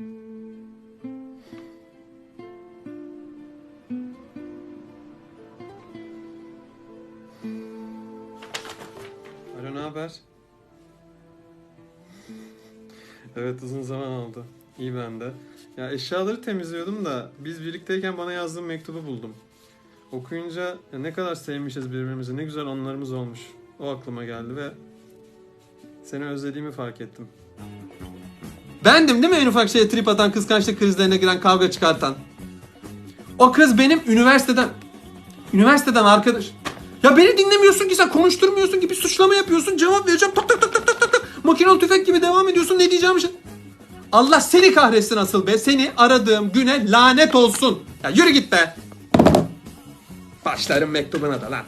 Alo ne haber? evet uzun zaman oldu. İyi ben de. Ya eşyaları temizliyordum da biz birlikteyken bana yazdığın mektubu buldum. Okuyunca ya ne kadar sevmişiz birbirimizi, ne güzel anılarımız olmuş. O aklıma geldi ve seni özlediğimi fark ettim. Bendim değil mi en ufak şeye trip atan, kıskançlık krizlerine giren, kavga çıkartan? O kız benim üniversiteden, üniversiteden arkadaş. Ya beni dinlemiyorsun ki sen konuşturmuyorsun ki bir suçlama yapıyorsun cevap vereceğim tak tak tak tak tak tak makinalı tüfek gibi devam ediyorsun ne diyeceğim şey. Allah seni kahretsin asıl be seni aradığım güne lanet olsun. Ya yürü git be. Başlarım mektubuna da lan.